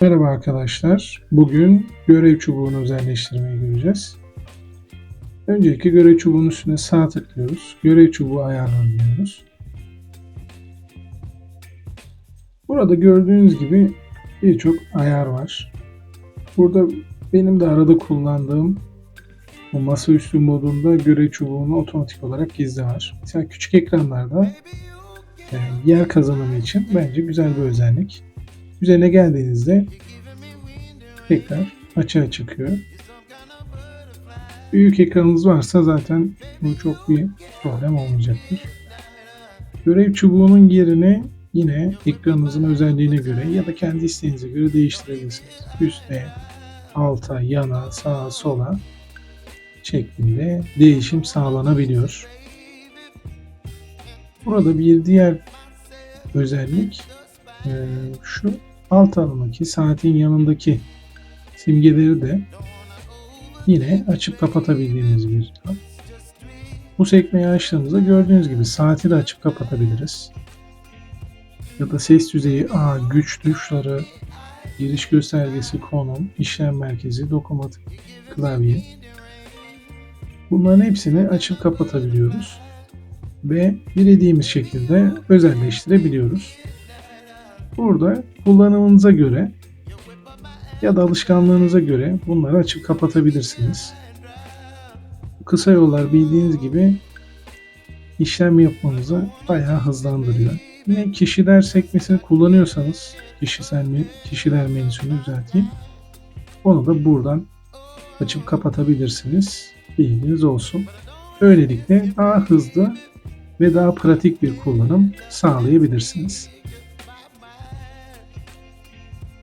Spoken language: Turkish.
Merhaba arkadaşlar. Bugün görev çubuğunu özelleştirmeyi göreceğiz. Öncelikle görev çubuğunun üstüne sağ tıklıyoruz. Görev çubuğu ayarlarını diyoruz. Burada gördüğünüz gibi birçok ayar var. Burada benim de arada kullandığım bu masaüstü modunda görev çubuğunu otomatik olarak gizli var. Mesela küçük ekranlarda e, yer kazanımı için bence güzel bir özellik. Üzerine geldiğinizde tekrar açığa çıkıyor. Büyük ekranınız varsa zaten bu çok bir problem olmayacaktır. Görev çubuğunun yerini yine ekranınızın özelliğine göre ya da kendi isteğinize göre değiştirebilirsiniz. Üste, alta, yana, sağa, sola şeklinde değişim sağlanabiliyor. Burada bir diğer özellik şu alt alandaki saatin yanındaki simgeleri de yine açıp kapatabildiğimiz bir tab. Bu sekmeyi açtığımızda gördüğünüz gibi saati de açıp kapatabiliriz. Ya da ses düzeyi, A, güç tuşları, giriş göstergesi, konum, işlem merkezi, dokunmatik klavye. Bunların hepsini açıp kapatabiliyoruz. Ve dilediğimiz şekilde özelleştirebiliyoruz. Burada kullanımınıza göre ya da alışkanlığınıza göre bunları açıp kapatabilirsiniz. Kısa yollar bildiğiniz gibi işlem yapmanızı bayağı hızlandırıyor. Yine kişiler sekmesini kullanıyorsanız kişisel kişiler menüsünü düzelteyim. Onu da buradan açıp kapatabilirsiniz. Bilginiz olsun. Böylelikle daha hızlı ve daha pratik bir kullanım sağlayabilirsiniz.